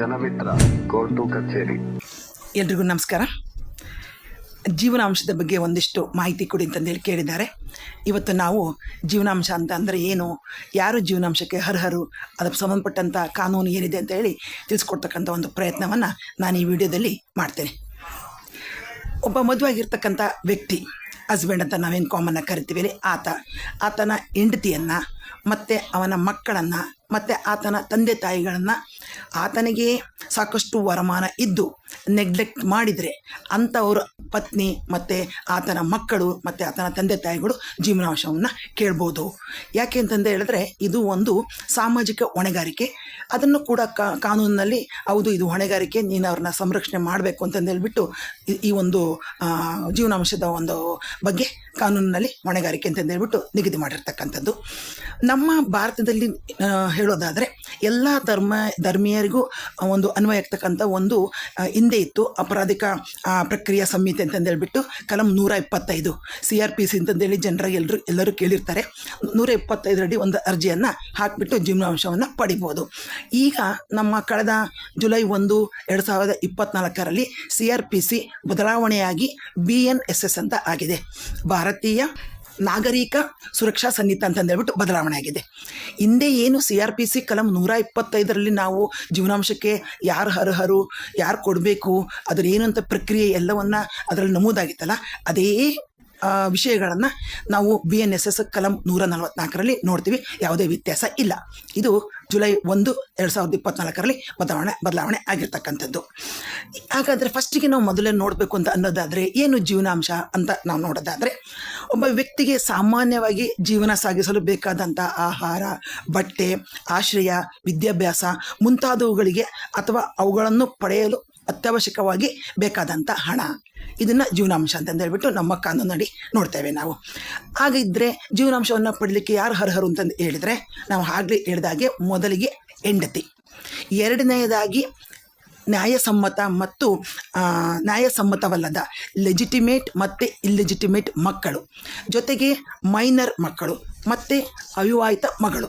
ಜನಮಿತ್ರ, court ಕಚೇರಿ. ಎಲ್ರಿಗೂ ನಮಸ್ಕಾರ. ಜೀವನಾಂಶದ ಬಗ್ಗೆ ಒಂದಿಷ್ಟು ಮಾಹಿತಿ ಕೊಡಿ ಅಂತಂದೇಳಿ ಕೇಳಿದ್ದಾರೆ. ಇವತ್ತು ನಾವು ಜೀವನಾಂಶ ಅಂತ ಅಂದರೆ ಏನು, ಯಾರು ಜೀವನಾಂಶಕ್ಕೆ ಅರ್ಹರು, ಅದಕ್ಕೆ ಸಂಬಂಧಪಟ್ಟಂಥ ಕಾನೂನು ಏನಿದೆ ಅಂತ ಹೇಳಿ ತಿಳಿಸ್ಕೊಡ್ತಕ್ಕಂಥ ಒಂದು ಪ್ರಯತ್ನವನ್ನು ನಾನು ಈ ವಿಡಿಯೋದಲ್ಲಿ ಮಾಡ್ತೇನೆ. ಒಬ್ಬ ಮದುವೆಯಾಗಿರ್ತಕ್ಕಂಥ ವ್ಯಕ್ತಿ ಹಸ್ಬೆಂಡ್ ಅಂತ ನಾವೇನು ಕಾಮನ್ನಾಗಿ ಕರಿತೀವಿ ಆತ. ಆತನ ಹೆಂಡತಿಯನ್ನು, ಮತ್ತು ಅವನ ಮಕ್ಕಳನ್ನು, ಮತ್ತು ಆತನ ತಂದೆ ತಾಯಿಗಳನ್ನು ಆತನಿಗೆ ಸಾಕಷ್ಟು ವರಮಾನ ಇದ್ದು ನೆಗ್ಲೆಕ್ಟ್ ಮಾಡಿದರೆ ಅಂಥವ್ರ ಪತ್ನಿ ಮತ್ತು ಆತನ ಮಕ್ಕಳು ಮತ್ತು ಆತನ ತಂದೆ ತಾಯಿಗಳು ಜೀವನಾಂಶವನ್ನು ಕೇಳ್ಬೋದು. ಯಾಕೆ ಅಂತಂದು ಹೇಳಿದ್ರೆ ಇದು ಒಂದು ಸಾಮಾಜಿಕ ಹೊಣೆಗಾರಿಕೆ. ಅದನ್ನು ಕೂಡ ಕಾನೂನಿನಲ್ಲಿ ಹೌದು ಇದು ಹೊಣೆಗಾರಿಕೆ, ನೀನು ಅವ್ರನ್ನ ಸಂರಕ್ಷಣೆ ಮಾಡಬೇಕು ಅಂತಂದು ಹೇಳಿಬಿಟ್ಟು ಈ- ಒಂದು ಜೀವನಾಂಶದ ಒಂದು ಬಗ್ಗೆ ಕಾನೂನಿನಲ್ಲಿ ಹೊಣೆಗಾರಿಕೆ ಅಂತಂದು ಹೇಳ್ಬಿಟ್ಟು ನಿಗದಿ ಮಾಡಿರ್ತಕ್ಕಂಥದ್ದು. ನಮ್ಮ ಭಾರತದಲ್ಲಿ ಹೇಳೋದಾದರೆ ಎಲ್ಲ ಧರ್ಮ, ಧರ್ಮೀಯರಿಗೂ ಒಂದು ಅನ್ವಯ ಆಗ್ತಕ್ಕಂಥ ಒಂದು ಹಿಂದೆ ಇತ್ತು ಅಪರಾಧಿಕ ಪ್ರಕ್ರಿಯಾ ಸಂಹಿತೆ ಅಂತಂದು ಹೇಳ್ಬಿಟ್ಟು ಕಲಂ ನೂರ ಇಪ್ಪತ್ತೈದು ಸಿ ಆರ್ ಪಿ ಸಿ ಅಂತಂದೇಳಿ ಜನರಾಗಿ ಎಲ್ಲರೂ ಎಲ್ಲರೂ ಕೇಳಿರ್ತಾರೆ. ನೂರ ಇಪ್ಪತ್ತೈದರಡಿ ಒಂದು ಅರ್ಜಿಯನ್ನು ಹಾಕಿಬಿಟ್ಟು ಜೀವನಾಂಶವನ್ನು ಪಡಿಬೋದು. ಈಗ ನಮ್ಮ ಕಳೆದ ಜುಲೈ ಒಂದು, ಎರಡು ಸಾವಿರದ ಇಪ್ಪತ್ನಾಲ್ಕರಲ್ಲಿ ಸಿ ಆರ್ ಪಿ ಸಿ ಬದಲಾವಣೆಯಾಗಿ ಬಿ ಎನ್ ಎಸ್ ಎಸ್ ಅಂತ ಆಗಿದೆ. ಭಾರತೀಯ ನಾಗರಿಕ ಸುರಕ್ಷಾ ಸನ್ನಿಹಿತ ಅಂತಂದು ಹೇಳ್ಬಿಟ್ಟು ಬದಲಾವಣೆ ಆಗಿದೆ. ಹಿಂದೆ ಏನು ಸಿ ಆರ್ ಪಿ ಸಿ ಕಲಂ ನೂರ ಇಪ್ಪತ್ತೈದರಲ್ಲಿ ನಾವು ಜೀವನಾಂಶಕ್ಕೆ ಯಾರು ಅರ್ಹರು, ಯಾರು ಕೊಡಬೇಕು, ಅದ್ರ ಏನಂತ ಪ್ರಕ್ರಿಯೆ ಎಲ್ಲವನ್ನ ಅದರಲ್ಲಿ ನಮೂದಾಗಿತ್ತಲ್ಲ, ಅದೇ ವಿಷಯಗಳನ್ನು ನಾವು ಬಿ ಎನ್ ಎಸ್ ಎಸ್ ಕಲಂ ನೂರ ನಲವತ್ನಾಲ್ಕರಲ್ಲಿ ನೋಡ್ತೀವಿ. ಯಾವುದೇ ವ್ಯತ್ಯಾಸ ಇಲ್ಲ. ಇದು ಜುಲೈ ಒಂದು ಎರಡು ಸಾವಿರದ ಇಪ್ಪತ್ನಾಲ್ಕರಲ್ಲಿ ಬದಲಾವಣೆ ಬದಲಾವಣೆ ಆಗಿರ್ತಕ್ಕಂಥದ್ದು. ಹಾಗಾದರೆ ಫಸ್ಟಿಗೆ ನಾವು ಮೊದಲೇ ನೋಡಬೇಕು ಅಂತ ಅನ್ನೋದಾದರೆ ಏನು ಜೀವನಾಂಶ ಅಂತ ನಾವು ನೋಡೋದಾದರೆ, ಒಬ್ಬ ವ್ಯಕ್ತಿಗೆ ಸಾಮಾನ್ಯವಾಗಿ ಜೀವನ ಸಾಗಿಸಲು ಬೇಕಾದಂಥ ಆಹಾರ, ಬಟ್ಟೆ, ಆಶ್ರಯ, ವಿದ್ಯಾಭ್ಯಾಸ ಮುಂತಾದವುಗಳಿಗೆ ಅಥವಾ ಅವುಗಳನ್ನು ಪಡೆಯಲು ಅತ್ಯವಶ್ಯಕವಾಗಿ ಬೇಕಾದಂಥ ಹಣ. ಇದನ್ನು ಜೀವನಾಂಶ ಅಂತಂದು ಹೇಳ್ಬಿಟ್ಟು ನಮ್ಮ ಕಾನೂನಡಿ ನೋಡ್ತೇವೆ ನಾವು. ಹಾಗಿದ್ದರೆ ಜೀವನಾಂಶವನ್ನು ಪಡಲಿಕ್ಕೆ ಯಾರು ಅರ್ಹರು ಅಂತಂದು ಹೇಳಿದರೆ ನಾವು ಆಗಲೇ ಹೇಳಿದಾಗೆ ಮೊದಲಿಗೆ ಹೆಂಡತಿ. ಎರಡನೆಯದಾಗಿ ನ್ಯಾಯಸಮ್ಮತ ಮತ್ತು ನ್ಯಾಯಸಮ್ಮತವಲ್ಲದ ಲೆಜಿಟಿಮೇಟ್ ಮತ್ತು ಇಲ್ಲೆಜಿಟಿಮೇಟ್ ಮಕ್ಕಳು. ಜೊತೆಗೆ ಮೈನರ್ ಮಕ್ಕಳು ಮತ್ತು ಅವಿವಾಹಿತ ಮಗಳು.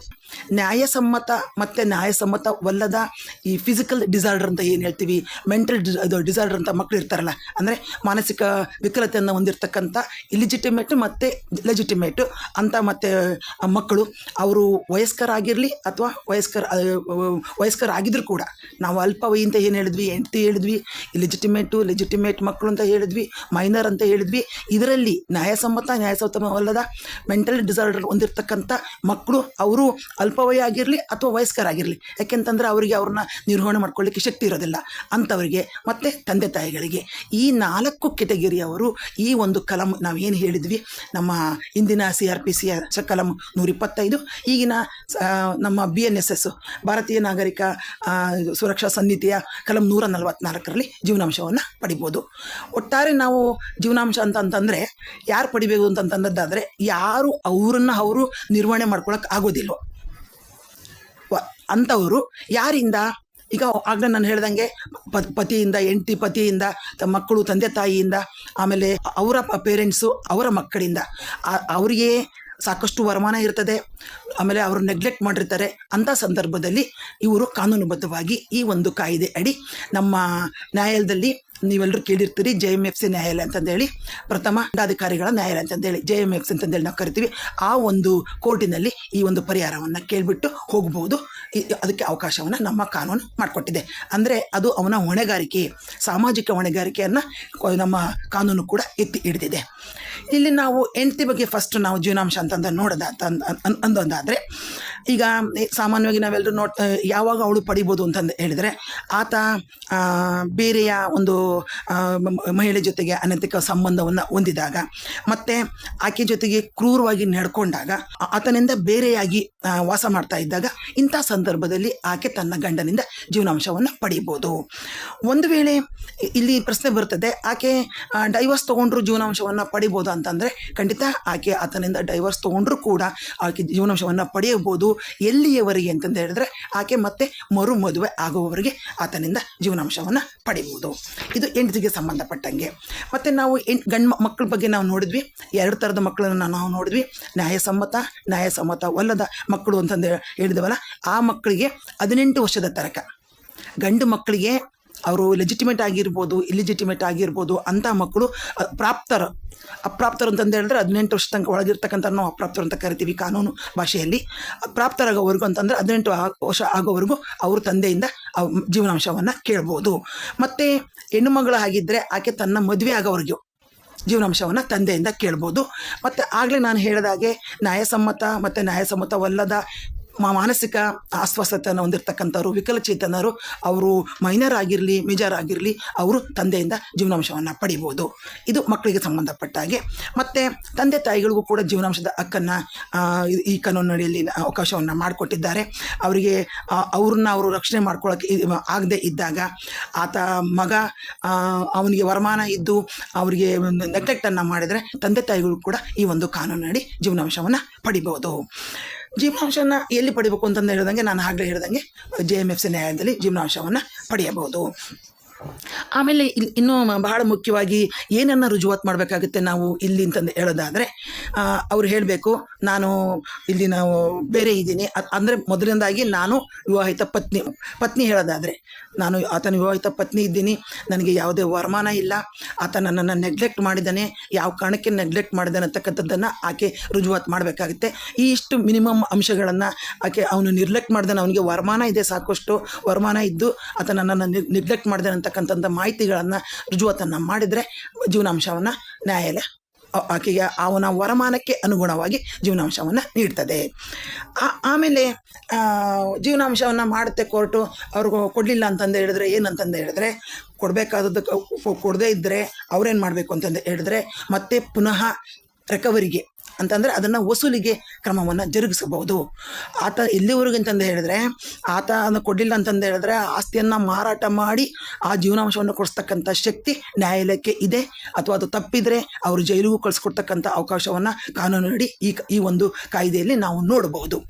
ನ್ಯಾಯಸಮ್ಮತ ಮತ್ತು ನ್ಯಾಯಸಮ್ಮತವಲ್ಲದ ಈ ಫಿಸಿಕಲ್ ಡಿಸಾರ್ಡರ್ ಅಂತ ಏನು ಹೇಳ್ತೀವಿ? ಮೆಂಟಲ್ ಇದು ಡಿಸಾರ್ಡರ್ ಅಂತ ಮಕ್ಕಳು ಇರ್ತಾರಲ್ಲ, ಅಂದರೆ ಮಾನಸಿಕ ವಿಕಲತೆಯನ್ನು ಹೊಂದಿರತಕ್ಕಂಥ ಇಲಿಜಿಟಿಮೇಟ್ ಮತ್ತು ಲೆಜಿಟಿಮೇಟು ಅಂತ ಮತ್ತು ಮಕ್ಕಳು, ಅವರು ವಯಸ್ಕರಾಗಿರಲಿ ಅಥವಾ ವಯಸ್ಕರ ವಯಸ್ಕರಾಗಿದ್ದರೂ ಕೂಡ ನಾವು ಅಲ್ಪವಯಿ ಅಂತ ಏನು ಹೇಳಿದ್ವಿ? ಎಂಟು ಹೇಳಿದ್ವಿ ಇಲಿಜಿಟಿಮೇಟು ಲೆಜಿಟಿಮೇಟ್ ಮಕ್ಕಳು ಅಂತ ಹೇಳಿದ್ವಿ ಮೈನರ್ ಅಂತ ಹೇಳಿದ್ವಿ. ಇದರಲ್ಲಿ ನ್ಯಾಯಸಮ್ಮತ ನ್ಯಾಯಸಮ್ಮತವಲ್ಲದ ಮೆಂಟಲ್ ಡಿಸಾರ್ಡರ್ ಹೊಂದಿರತಕ್ಕಂಥ ಮಕ್ಕಳು, ಅವರು ಅಲ್ಪವಯ ಆಗಿರಲಿ ಅಥವಾ ವಯಸ್ಕರಾಗಿರಲಿ ಯಾಕೆಂತಂದ್ರೆ ಅವರಿಗೆ ಅವ್ರನ್ನ ನಿರ್ವಹಣೆ ಮಾಡ್ಕೊಳ್ಳಿಕ್ಕೆ ಶಕ್ತಿ ಇರೋದಿಲ್ಲ. ಅಂಥವರಿಗೆ, ಮತ್ತು ತಂದೆ ತಾಯಿಗಳಿಗೆ. ಈ ನಾಲ್ಕು ಕೆಟಗಿರಿಯವರು ಈ ಒಂದು ಕಲಂ ಏನು ಹೇಳಿದ್ವಿ? ನಮ್ಮ ಇಂದಿನ ಸಿ ಆರ್ ಪಿ ಸಿ ಕಲಂ ನೂರಿಪ್ಪತ್ತೈದು. ಈಗಿನ ನಮ್ಮ ಬಿ ಎನ್ ಎಸ್ ಎಸ್ ಭಾರತೀಯ ನಾಗರಿಕ ಸುರಕ್ಷಾ ಸನ್ನಿಧಿಯ ಕಲಂ ನೂರ ನಲವತ್ನಾಲ್ಕರಲ್ಲಿ ಜೀವನಾಂಶವನ್ನು ಪಡಿಬೋದು. ಒಟ್ಟಾರೆ ನಾವು ಜೀವನಾಂಶ ಅಂತ ಅಂತಂದರೆ ಯಾರು ಪಡಿಬೇಕು ಅಂತಂತಂದದ್ದಾದರೆ ಯಾರು ಅವರನ್ನು ಅವರು ನಿರ್ವಹಣೆ ಮಾಡ್ಕೊಳಕ್ಕೆ ಆಗೋದಿಲ್ವೋ. ವ- ಅಂಥವರು ಯಾರಿಂದ? ಈಗ ಆಗ ನಾನು ಹೇಳ್ದಂಗೆ ಪತಿಯಿಂದ, ಹೆಂಡತಿ ಪತಿಯಿಂದ ತಮ್ಮ ಮಕ್ಕಳು ತಂದೆ ತಾಯಿಯಿಂದ, ಆಮೇಲೆ ಅವರ ಪೇರೆಂಟ್ಸು ಅವರ ಮಕ್ಕಳಿಂದ. ಅವರಿಗೆ ಸಾಕಷ್ಟು ವರಮಾನ ಇರ್ತದೆ. ಆಮೇಲೆ ಅವರು ನೆಗ್ಲೆಕ್ಟ್ ಮಾಡಿರ್ತಾರೆ. ಅಂಥ ಸಂದರ್ಭದಲ್ಲಿ ಇವರು ಕಾನೂನುಬದ್ಧವಾಗಿ ಈ ಒಂದು ಕಾಯ್ದೆ ಅಡಿ ನಮ್ಮ ನ್ಯಾಯಾಲಯದಲ್ಲಿ ನೀವೆಲ್ಲರೂ ಕೇಳಿರ್ತೀರಿ ಜೆ ಎಂ ಎಫ್ ಸಿ ನ್ಯಾಯಾಲಯ ಅಂತಂದೇಳಿ, ಪ್ರಥಮ ದಂಡಾಧಿಕಾರಿಗಳ ನ್ಯಾಯಾಲಯ ಅಂತಂದೇಳಿ ಜೆ ಎಂ ಎಫ್ ಸಿ ಅಂತಂದೇಳಿ ನಾವು ಕರಿತೀವಿ. ಆ ಒಂದು ಕೋರ್ಟಿನಲ್ಲಿ ಈ ಒಂದು ಪರಿಹಾರವನ್ನು ಕೇಳಿಬಿಟ್ಟು ಹೋಗ್ಬೋದು. ಅದಕ್ಕೆ ಅವಕಾಶವನ್ನು ನಮ್ಮ ಕಾನೂನು ಮಾಡಿಕೊಟ್ಟಿದೆ. ಅಂದರೆ ಅದು ಅವನ ಹೊಣೆಗಾರಿಕೆ, ಸಾಮಾಜಿಕ ಹೊಣೆಗಾರಿಕೆಯನ್ನು ನಮ್ಮ ಕಾನೂನು ಕೂಡ ಎತ್ತಿ ಹಿಡಿದಿದೆ. ಇಲ್ಲಿ ನಾವು ಹೆಂಡತಿ ಬಗ್ಗೆ ಫಸ್ಟ್ ನಾವು ಜೀವನಾಂಶ ಅಂತಂದು ನೋಡೋದ ಅಂದೊಂದಾದರೆ ಈಗ ಸಾಮಾನ್ಯವಾಗಿ ನಾವೆಲ್ಲರೂ ನೋಡ್ ಯಾವಾಗ ಅವಳು ಪಡಿಬೋದು ಅಂತಂದು ಹೇಳಿದರೆ, ಆತ ಬೇರೆಯ ಒಂದು ಮಹಿಳೆ ಜೊತೆಗೆ ಅನೈತಿಕ ಸಂಬಂಧವನ್ನು ಹೊಂದಿದಾಗ, ಮತ್ತು ಆಕೆ ಜೊತೆಗೆ ಕ್ರೂರವಾಗಿ ನಡ್ಕೊಂಡಾಗ ಆತನಿಂದ ಬೇರೆಯಾಗಿ ವಾಸ ಮಾಡ್ತಾ ಇದ್ದಾಗ, ಇಂಥ ಸಂದರ್ಭದಲ್ಲಿ ಆಕೆ ತನ್ನ ಗಂಡನಿಂದ ಜೀವನಾಂಶವನ್ನು ಪಡಿಬೋದು. ಒಂದು ವೇಳೆ ಇಲ್ಲಿ ಪ್ರಶ್ನೆ ಬರ್ತದೆ, ಆಕೆ ಡೈವರ್ಸ್ ತೊಗೊಂಡ್ರು ಜೀವನಾಂಶವನ್ನು ಪಡಿಬೋದು ಅಂತಂದರೆ, ಖಂಡಿತ ಆಕೆ ಆತನಿಂದ ಡೈವರ್ಸ್ ತೊಗೊಂಡ್ರು ಕೂಡ ಆಕೆ ಜೀವನಾಂಶವನ್ನು ಪಡೆಯಬಹುದು ಎಲ್ಲಿಯವರೆಗೆ ಅಂತಂದು ಹೇಳಿದ್ರೆ ಆಕೆ ಮತ್ತೆ ಮರು ಮದುವೆ ಆಗುವವರೆಗೆ ಆತನಿಂದ ಜೀವನಾಂಶವನ್ನು ಪಡಿಬೋದು. ಇದು ಹೆಂಡತಿಗೆ ಸಂಬಂಧಪಟ್ಟಂಗೆ. ಮತ್ತು ನಾವು ಗಂಡು ಮಕ್ಕಳ ಬಗ್ಗೆ ನಾವು ನೋಡಿದ್ವಿ. ಎರಡು ಥರದ ಮಕ್ಕಳನ್ನು ನಾವು ನೋಡಿದ್ವಿ. ನ್ಯಾಯಸಮ್ಮತ, ನ್ಯಾಯಸಮ್ಮತವಲ್ಲದ ಮಕ್ಕಳು ಅಂತಂದು ಹೇಳಿದವಲ್ಲ, ಆ ಮಕ್ಕಳಿಗೆ ಹದಿನೆಂಟು ವರ್ಷದ ತನಕ. ಗಂಡು ಮಕ್ಕಳಿಗೆ ಅವರು ಲೆಜಿಟಿಮೇಟ್ ಆಗಿರ್ಬೋದು ಇಲಿಜಿಟಿಮೇಟ್ ಆಗಿರ್ಬೋದು ಅಂಥ ಮಕ್ಕಳು ಪ್ರಾಪ್ತರ ಪ್ರಾಪ್ತರು. ಅಪ್ರಾಪ್ತರು ಅಂತಂದು ಹೇಳಿದ್ರೆ ಹದಿನೆಂಟು ವರ್ಷ ತನಕ ಒಳಗಿರ್ತಕ್ಕಂಥ ನಾವು ಅಪ್ರಾಪ್ತರು ಅಂತ ಕರಿತೀವಿ ಕಾನೂನು ಭಾಷೆಯಲ್ಲಿ. ಪ್ರಾಪ್ತರಾಗೋವರೆಗೂ ಅಂತಂದರೆ ಹದಿನೆಂಟು ವರ್ಷ ಆಗೋವರೆಗೂ ಅವರು ತಂದೆಯಿಂದ ಜೀವನಾಂಶವನ್ನು ಕೇಳ್ಬೋದು. ಮತ್ತು ಹೆಣ್ಣು ಮಗಳು ಆಗಿದ್ದರೆ ಆಕೆ ತನ್ನ ಮದುವೆ ಆಗೋವರೆಗೂ ಜೀವನಾಂಶವನ್ನು ತಂದೆಯಿಂದ ಕೇಳ್ಬೋದು. ಮತ್ತು ಆಗಲೇ ನಾನು ಹೇಳಿದಾಗೆ ನ್ಯಾಯಸಮ್ಮತ ಮತ್ತು ನ್ಯಾಯಸಮ್ಮತವಲ್ಲದ ಮಾನಸಿಕ ಅಸ್ವಸ್ಥತೆಯನ್ನು ಹೊಂದಿರತಕ್ಕಂಥವ್ರು, ವಿಕಲಚೇತನರು, ಅವರು ಮೈನರ್ ಆಗಿರಲಿ ಮೇಜರ್ ಆಗಿರಲಿ, ಅವರು ತಂದೆಯಿಂದ ಜೀವನಾಂಶವನ್ನು ಪಡಿಬೋದು. ಇದು ಮಕ್ಕಳಿಗೆ ಸಂಬಂಧಪಟ್ಟ ಹಾಗೆ. ಮತ್ತು ತಂದೆ ತಾಯಿಗಳಿಗೂ ಕೂಡ ಜೀವನಾಂಶದ ಹಕ್ಕನ್ನು ಈ ಕಾನೂನು ಅಡಿಯಲ್ಲಿ ಅವಕಾಶವನ್ನು ಮಾಡಿಕೊಟ್ಟಿದ್ದಾರೆ. ಅವರಿಗೆ ಅವ್ರನ್ನ ಅವರು ರಕ್ಷಣೆ ಮಾಡ್ಕೊಳ್ಳೋಕ್ಕೆ ಆಗದೆ ಇದ್ದಾಗ ಆತ ಮಗ ಅವನಿಗೆ ವರಮಾನ ಇದ್ದು ಅವರಿಗೆ ನೆಗ್ಲೆಕ್ಟನ್ನು ಮಾಡಿದರೆ ತಂದೆ ತಾಯಿಗಳು ಕೂಡ ಈ ಒಂದು ಕಾನೂನಡಿ ಜೀವನಾಂಶವನ್ನು ಪಡಿಬೋದು. ಜೀವನಾಂಶನ ಎಲ್ಲಿ ಪಡಿಬೇಕು ಅಂತಂದು ಹೇಳಿದಂಗೆ ನಾನು ಆಗಲೇ ಹೇಳಿದಂಗೆ ಜೆ ಎಂ ಎಫ್ ಸಿ ನ್ಯಾಯಾಲಯದಲ್ಲಿ ಜೀವನಾಂಶವನ್ನು ಪಡೆಯಬಹುದು. ಆಮೇಲೆ ಇಲ್ಲಿ ಇನ್ನೂ ಬಹಳ ಮುಖ್ಯವಾಗಿ ಏನನ್ನು ರುಜುವಾತು ಮಾಡಬೇಕಾಗುತ್ತೆ ನಾವು ಇಲ್ಲಿ ಅಂತಂದು ಹೇಳೋದಾದರೆ ಅವ್ರು ಹೇಳಬೇಕು, ನಾನು ಇಲ್ಲಿ ನಾವು ಬೇರೆ ಇದ್ದೀನಿ. ಅಂದ್ರೆ ಮೊದಲನೇದಾಗಿ ನಾನು ವಿವಾಹಿತ ಪತ್ನಿ ಪತ್ನಿ ಹೇಳೋದಾದರೆ, ನಾನು ಆತನ ವಿವಾಹಿತ ಪತ್ನಿ ಇದ್ದೀನಿ, ನನಗೆ ಯಾವುದೇ ವರಮಾನ ಇಲ್ಲ, ಆತ ನನ್ನನ್ನು ನೆಗ್ಲೆಕ್ಟ್ ಮಾಡಿದ್ದಾನೆ, ಯಾವ ಕಾರಣಕ್ಕೆ ನೆಗ್ಲೆಕ್ಟ್ ಮಾಡಿದ್ದಾನೆ ಅಂತಕ್ಕಂಥದ್ದನ್ನು ಆಕೆ ರುಜುವಾತು ಮಾಡಬೇಕಾಗುತ್ತೆ. ಈ ಇಷ್ಟು ಮಿನಿಮಮ್ ಅಂಶಗಳನ್ನು ಆಕೆ ಅವನು ನಿರ್ಲೆಕ್ಟ್ ಮಾಡ್ದಾನೆ, ಅವನಿಗೆ ವರಮಾನ ಇದೆ ಸಾಕಷ್ಟು, ವರಮಾನ ಇದ್ದು ಆತ ನನ್ನನ್ನು ನೆಗ್ಲೆಕ್ಟ್ ಮಾಡಿದಾನೆ ಅಂತಕ್ಕಂಥದ್ದು ಮಾಹಿತಿಗಳನ್ನು ರುಜುವತನ್ನು ಮಾಡಿದರೆ ಜೀವನಾಂಶವನ್ನು ನ್ಯಾಯಾಲಯ ಆಕೆಗೆ ಅವನ ವರಮಾನಕ್ಕೆ ಅನುಗುಣವಾಗಿ ಜೀವನಾಂಶವನ್ನು ನೀಡ್ತದೆ. ಆಮೇಲೆ ಜೀವನಾಂಶವನ್ನು ಮಾಡುತ್ತೆ ಕೋರ್ಟು, ಅವ್ರಿಗೆ ಕೊಡಲಿಲ್ಲ ಅಂತಂದು ಹೇಳಿದ್ರೆ ಏನಂತಂದು ಹೇಳಿದ್ರೆ, ಕೊಡಬೇಕಾದದ್ದು ಕೊಡದೇ ಇದ್ದರೆ ಅವ್ರೇನು ಮಾಡಬೇಕು ಅಂತಂದು ಹೇಳಿದ್ರೆ ಮತ್ತೆ ಪುನಃ ರಿಕವರಿಗೆ ಅಂತಂದರೆ ಅದನ್ನು ವಸೂಲಿಗೆ ಕ್ರಮವನ್ನು ಜರುಗಿಸಬಹುದು. ಆತ ಎಲ್ಲಿವರೆಗೆ ಅಂತಂದು ಹೇಳಿದ್ರೆ ಆತ ಅದನ್ನು ಕೊಡಲಿಲ್ಲ ಅಂತಂದು ಹೇಳಿದ್ರೆ ಆಸ್ತಿಯನ್ನು ಮಾರಾಟ ಮಾಡಿ ಆ ಜೀವನಾಂಶವನ್ನು ಕೊಡಿಸ್ತಕ್ಕಂಥ ಶಕ್ತಿ ನ್ಯಾಯಾಲಯಕ್ಕೆ ಇದೆ. ಅಥವಾ ಅದು ತಪ್ಪಿದರೆ ಅವರು ಜೈಲಿಗೂ ಕಳಿಸ್ಕೊಡ್ತಕ್ಕಂಥ ಅವಕಾಶವನ್ನು ಕಾನೂನಿನಡಿ ಈ ಈ ಒಂದು ಕಾಯ್ದೆಯಲ್ಲಿ ನಾವು ನೋಡಬಹುದು.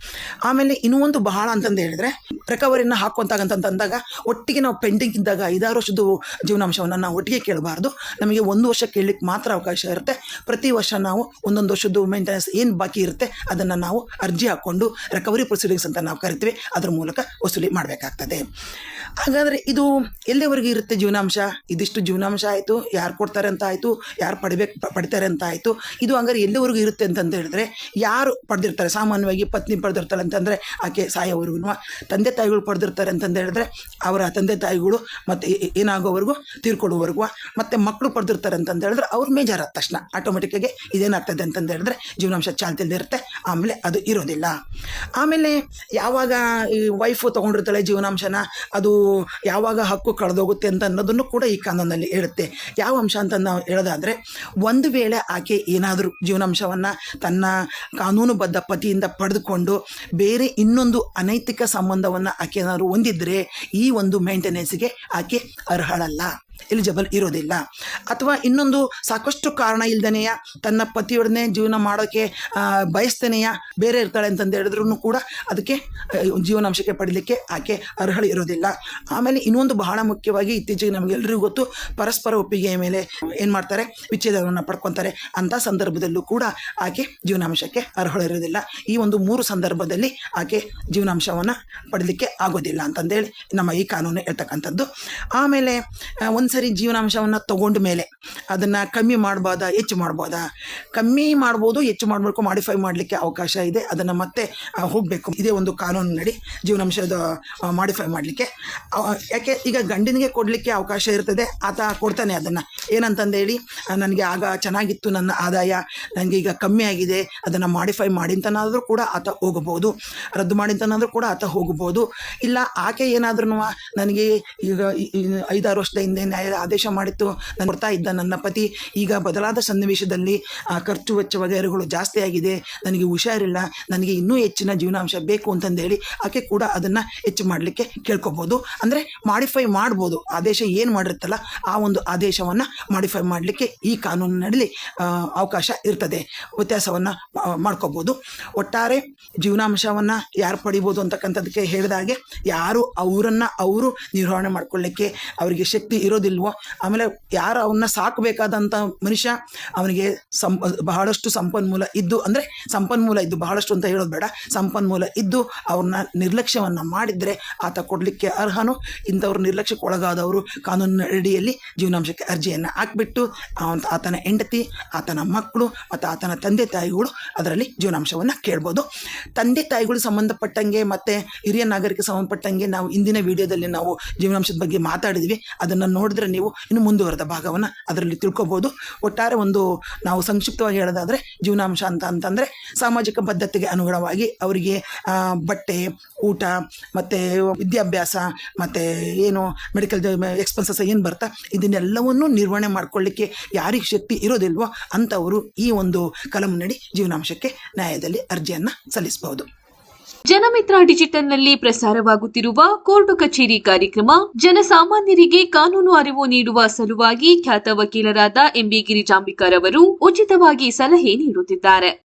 ಆಮೇಲೆ ಇನ್ನೂ ಒಂದು ಬಹಳ ಅಂತಂದು ಹೇಳಿದ್ರೆ, ರಿಕವರಿನ ಹಾಕುವಂತಾಗಂತಂದಾಗ ಒಟ್ಟಿಗೆ ನಾವು ಪೆಂಡಿಂಗ್ ಇದ್ದಾಗ ಐದಾರು ವರ್ಷದ ಜೀವನಾಂಶವನ್ನು ನಾವು ಒಟ್ಟಿಗೆ ಕೇಳಬಾರ್ದು. ನಮಗೆ ಒಂದು ವರ್ಷ ಕೇಳಲಿಕ್ಕೆ ಮಾತ್ರ ಅವಕಾಶ ಇರುತ್ತೆ. ಪ್ರತಿ ವರ್ಷ ನಾವು ಒಂದೊಂದು ವರ್ಷದ್ದು ಮೇಂಟೆನೆನ್ಸ್ ಏನು ಬಾಕಿ ಇರುತ್ತೆ ಅದನ್ನು ನಾವು ಅರ್ಜಿ ಹಾಕ್ಕೊಂಡು ರಿಕವರಿ ಪ್ರೊಸೀಡಿಂಗ್ಸ್ ಅಂತ ನಾವು ಕರಿತೀವಿ. ಅದ್ರ ಮೂಲಕ ವಸೂಲಿ ಮಾಡಬೇಕಾಗ್ತದೆ. ಹಾಗಾದರೆ ಇದು ಎಲ್ಲಿವರೆಗೂ ಇರುತ್ತೆ ಜೀವನಾಂಶ? ಇದಿಷ್ಟು ಜೀವನಾಂಶ ಆಯಿತು, ಯಾರು ಕೊಡ್ತಾರೆ ಅಂತ ಆಯಿತು, ಯಾರು ಪಡಿಬೇಕು ಪಡ್ತಾರೆ ಅಂತ ಆಯಿತು. ಇದು ಹಂಗಾರೆ ಎಲ್ಲಿವರೆಗೂ ಇರುತ್ತೆ ಅಂತಂದು ಹೇಳಿದ್ರೆ, ಯಾರು ಪಡೆದಿರ್ತಾರೆ? ಸಾಮಾನ್ಯವಾಗಿ ಪತ್ನಿ ಪಡೆದಿರ್ತಾಳೆ ಅಂತಂದರೆ ಆಕೆ ಸಾಯೋವರೆಗೂ ತಂದೆ ತಾಯಿಗಳು ಪಡೆದಿರ್ತಾರೆ ಅಂತಂದು ಹೇಳಿದ್ರೆ ಅವರ ತಂದೆ ತಾಯಿಗಳು ಮತ್ತು ಏನಾಗೋವರೆಗೂ ತೀರ್ಕೊಡುವವರೆಗೂ ಮತ್ತು ಮಕ್ಕಳು ಪಡೆದಿರ್ತಾರೆ ಅಂತಂದು ಹೇಳಿದ್ರೆ ಅವ್ರು ಮೇಜಾರಾದ ತಕ್ಷಣ ಆಟೋಮೆಟಿಕ್ಕಾಗಿ ಇದೇನಾಗ್ತದೆ ಅಂತಂದು ಹೇಳಿದ್ರೆ ಜೀವನಾಂಶ ಚಾಲ್ತಿಯಲ್ಲಿ ಇರುತ್ತೆ. ಆಮೇಲೆ ಅದು ಇರೋದಿಲ್ಲ. ಆಮೇಲೆ ಯಾವಾಗ ಈ ವೈಫು ತೊಗೊಂಡಿರ್ತಾಳೆ ಜೀವನಾಂಶನ, ಅದು ಯಾವಾಗ ಹಕ್ಕು ಕಳೆದೋಗುತ್ತೆ ಅಂತ ಅನ್ನೋದನ್ನು ಕೂಡ ಈ ಕಾನೂನಲ್ಲಿ ಹೇಳುತ್ತೆ. ಯಾವ ಅಂಶ ಅಂತ ನಾವು ಹೇಳೋದಾದರೆ, ಒಂದು ವೇಳೆ ಆಕೆ ಏನಾದರೂ ಜೀವನಾಂಶವನ್ನು ತನ್ನ ಕಾನೂನುಬದ್ಧ ಪತಿಯಿಂದ ಪಡೆದುಕೊಂಡು ಬೇರೆ ಇನ್ನೊಂದು ಅನೈತಿಕ ಸಂಬಂಧವನ್ನು ಆಕೆ ಏನಾದರೂ ಹೊಂದಿದ್ರೆ, ಈ ಒಂದು ಮೇಂಟೆನೆನ್ಸ್ಗೆ ಆಕೆ ಅರ್ಹಳಲ್ಲ. ಎಲಿಜಿಬಲ್ ಇರೋದಿಲ್ಲ. ಅಥವಾ ಇನ್ನೊಂದು ಸಾಕಷ್ಟು ಕಾರಣ ಇಲ್ದನೆಯ ತನ್ನ ಪತಿಯೊಡನೆ ಜೀವನ ಮಾಡೋಕ್ಕೆ ಬಯಸ್ತನೆಯ ಬೇರೆ ಇರ್ತಾಳೆ ಅಂತಂದು ಹೇಳಿದ್ರು ಕೂಡ ಅದಕ್ಕೆ ಜೀವನಾಂಶಕ್ಕೆ ಪಡೀಲಿಕ್ಕೆ ಆಕೆ ಅರ್ಹಳು ಇರೋದಿಲ್ಲ. ಆಮೇಲೆ ಇನ್ನೊಂದು ಬಹಳ ಮುಖ್ಯವಾಗಿ ಇತ್ತೀಚೆಗೆ ನಮಗೆಲ್ಲರಿಗೂ ಗೊತ್ತು, ಪರಸ್ಪರ ಒಪ್ಪಿಗೆಯ ಮೇಲೆ ಏನು ಮಾಡ್ತಾರೆ, ವಿಚ್ಛೇದವನ್ನು ಪಡ್ಕೊತಾರೆ ಅಂಥ ಸಂದರ್ಭದಲ್ಲೂ ಕೂಡ ಆಕೆ ಜೀವನಾಂಶಕ್ಕೆ ಅರ್ಹಳು ಇರೋದಿಲ್ಲ. ಈ ಒಂದು ಮೂರು ಸಂದರ್ಭದಲ್ಲಿ ಆಕೆ ಜೀವನಾಂಶವನ್ನು ಪಡೀಲಿಕ್ಕೆ ಆಗೋದಿಲ್ಲ ಅಂತಂದೇಳಿ ನಮ್ಮ ಈ ಕಾನೂನು ಹೇಳ್ತಕ್ಕಂಥದ್ದು. ಆಮೇಲೆ ಒಂದು ಸರಿ ಜೀವನಾಂಶವನ್ನು ತಗೊಂಡ ಮೇಲೆ ಅದನ್ನು ಕಮ್ಮಿ ಮಾಡ್ಬೋದಾ, ಹೆಚ್ಚು ಮಾಡ್ಬೋದಾ? ಕಮ್ಮಿ ಮಾಡ್ಬೋದು, ಹೆಚ್ಚು ಮಾಡಬೇಕು ಮಾಡಿಫೈ ಮಾಡಲಿಕ್ಕೆ ಅವಕಾಶ ಇದೆ. ಅದನ್ನು ಮತ್ತೆ ಹೋಗಬೇಕು. ಇದೇ ಒಂದು ಕಾನೂನು ನಡಿ ಜೀವನಾಂಶದ ಮಾಡಿಫೈ ಮಾಡಲಿಕ್ಕೆ. ಯಾಕೆ, ಈಗ ಗಂಡಿನಿಗೆ ಕೊಡಲಿಕ್ಕೆ ಅವಕಾಶ ಇರ್ತದೆ, ಆತ ಕೊಡ್ತಾನೆ ಅದನ್ನು. ಏನಂತಂದೇಳಿ ನನಗೆ ಆಗ ಚೆನ್ನಾಗಿತ್ತು ನನ್ನ ಆದಾಯ ನನಗೆ ಈಗ ಕಮ್ಮಿ ಆಗಿದೆ, ಅದನ್ನು ಮಾಡಿಫೈ ಮಾಡಿ ಅಂತನಾದರೂ ಕೂಡ ಆತ ಹೋಗಬಹುದು ರದ್ದು ಮಾಡಿ ಅಂತನಾದರೂ ಕೂಡ ಆತ ಹೋಗಬಹುದು ಇಲ್ಲ, ಆಕೆ ಏನಾದ್ರೂ ನನಗೆ ಈಗ ಐದಾರು ವರ್ಷದ ಹಿಂದೆ ನ್ಯಾಯ ಆದೇಶ ಮಾಡಿತ್ತು. ನಾನು ಬರ್ತಾ ಇದ್ದ ನನ್ನ ಪತಿ ಈಗ ಬದಲಾದ ಸನ್ನಿವೇಶದಲ್ಲಿ ಖರ್ಚು ವೆಚ್ಚ ವಗೈರೆಗಳು ಜಾಸ್ತಿ ಆಗಿದೆ. ನನಗೆ ಹುಷಾರಿಲ್ಲ. ನನಗೆ ಇನ್ನೂ ಹೆಚ್ಚಿನ ಜೀವನಾಂಶ ಬೇಕು ಅಂತಂದೇಳಿ ಆಕೆ ಕೂಡ ಅದನ್ನು ಹೆಚ್ಚು ಮಾಡಲಿಕ್ಕೆ ಕೇಳ್ಕೊಬೋದು. ಅಂದರೆ ಮಾಡಿಫೈ ಮಾಡ್ಬೋದು. ಆದೇಶ ಏನು ಮಾಡಿರುತ್ತಲ್ಲ, ಆ ಒಂದು ಆದೇಶವನ್ನು ಮಾಡಿಫೈ ಮಾಡಲಿಕ್ಕೆ ಈ ಕಾನೂನಿನಲ್ಲಿ ಅವಕಾಶ ಇರ್ತದೆ. ವ್ಯತ್ಯಾಸವನ್ನು ಮಾಡ್ಕೋಬೋದು. ಒಟ್ಟಾರೆ ಜೀವನಾಂಶವನ್ನು ಯಾರು ಪಡಿಬೋದು ಅಂತಕ್ಕಂಥದ್ದಕ್ಕೆ ಹೇಳಿದಾಗೆ ಯಾರು ಅವರನ್ನು ಅವರು ನಿರ್ವಹಣೆ ಮಾಡ್ಕೊಳ್ಳಿಕ್ಕೆ ಅವರಿಗೆ ಶಕ್ತಿ ಇರೋದಿಲ್ಲ. ಇರೋದಿಲ್ವೋ ಆಮೇಲೆ ಯಾರು ಅವನ್ನ ಸಾಕಬೇಕಾದಂಥ ಮನುಷ್ಯ ಅವನಿಗೆ ಸಂ ಬಹಳಷ್ಟು ಸಂಪನ್ಮೂಲ ಇದ್ದು, ಅಂದರೆ ಸಂಪನ್ಮೂಲ ಇದ್ದು ಬಹಳಷ್ಟು ಅಂತ ಹೇಳೋದು ಬೇಡ. ಸಂಪನ್ಮೂಲ ಇದ್ದು ಅವ್ರನ್ನ ನಿರ್ಲಕ್ಷ್ಯವನ್ನು ಮಾಡಿದರೆ ಆತ ಕೊಡಲಿಕ್ಕೆ ಅರ್ಹನು? ಇಂಥವ್ರು ನಿರ್ಲಕ್ಷ್ಯಕ್ಕೆ ಒಳಗಾದವರು ಕಾನೂನಿನ ಅಡಿಯಲ್ಲಿ ಜೀವನಾಂಶಕ್ಕೆ ಅರ್ಜಿಯನ್ನು ಹಾಕಿಬಿಟ್ಟು ಅವನ ಆತನ ಹೆಂಡತಿ, ಆತನ ಮಕ್ಕಳು ಮತ್ತು ಆತನ ತಂದೆ ತಾಯಿಗಳು ಅದರಲ್ಲಿ ಜೀವನಾಂಶವನ್ನು ಕೇಳ್ಬೋದು. ತಂದೆ ತಾಯಿಗಳು ಸಂಬಂಧಪಟ್ಟಂಗೆ ಮತ್ತು ಹಿರಿಯ ನಾಗರಿಕ ಸಂಬಂಧಪಟ್ಟಂಗೆ ನಾವು ಇಂದಿನ ವಿಡಿಯೋದಲ್ಲಿ ನಾವು ಜೀವನಾಂಶದ ಬಗ್ಗೆ ಮಾತಾಡಿದ್ವಿ. ಅದನ್ನು ನೋಡಿದ್ರೆ ನೀವು ಇನ್ನು ಮುಂದುವರೆದ ಭಾಗವನ್ನು ಅದರಲ್ಲಿ ತಿಳ್ಕೊಬೋದು. ಒಟ್ಟಾರೆ ಒಂದು ನಾವು ಸಂಕ್ಷಿಪ್ತವಾಗಿ ಹೇಳೋದಾದರೆ ಜೀವನಾಂಶ ಅಂತ ಅಂತಂದರೆ ಸಾಮಾಜಿಕ ಪದ್ಧತಿಗೆ ಅನುಗುಣವಾಗಿ ಅವರಿಗೆ ಬಟ್ಟೆ, ಊಟ, ಮತ್ತು ವಿದ್ಯಾಭ್ಯಾಸ, ಮತ್ತು ಏನು ಮೆಡಿಕಲ್ ಎಕ್ಸ್ಪೆನ್ಸಸ್ ಏನು ಬರ್ತಾ ಇದನ್ನೆಲ್ಲವನ್ನು ನಿರ್ವಹಣೆ ಮಾಡ್ಕೊಳ್ಳಿಕ್ಕೆ ಯಾರಿಗೆ ಶಕ್ತಿ ಇರೋದಿಲ್ವೋ ಅಂಥವರು ಈ ಒಂದು ಕಲಂನಡಿ ಜೀವನಾಂಶಕ್ಕೆ ನ್ಯಾಯದಲ್ಲಿ ಅರ್ಜಿಯನ್ನು ಸಲ್ಲಿಸಬಹುದು. ಜನಮಿತ್ರ ಡಿಜಿಟಲ್ನಲ್ಲಿ ಪ್ರಸಾರವಾಗುತ್ತಿರುವ ಕೋರ್ಟು ಕಚೇರಿ ಕಾರ್ಯಕ್ರಮ ಜನಸಾಮಾನ್ಯರಿಗೆ ಕಾನೂನು ಅರಿವು ನೀಡುವ ಸಲುವಾಗಿ ಖ್ಯಾತ ವಕೀಲರಾದ ಎಂಬಿ ಗಿರಿಜಾಂಬಿಕರ್ ಅವರು ಉಚಿತವಾಗಿ ಸಲಹೆ ನೀಡುತ್ತಿದ್ದಾರೆ.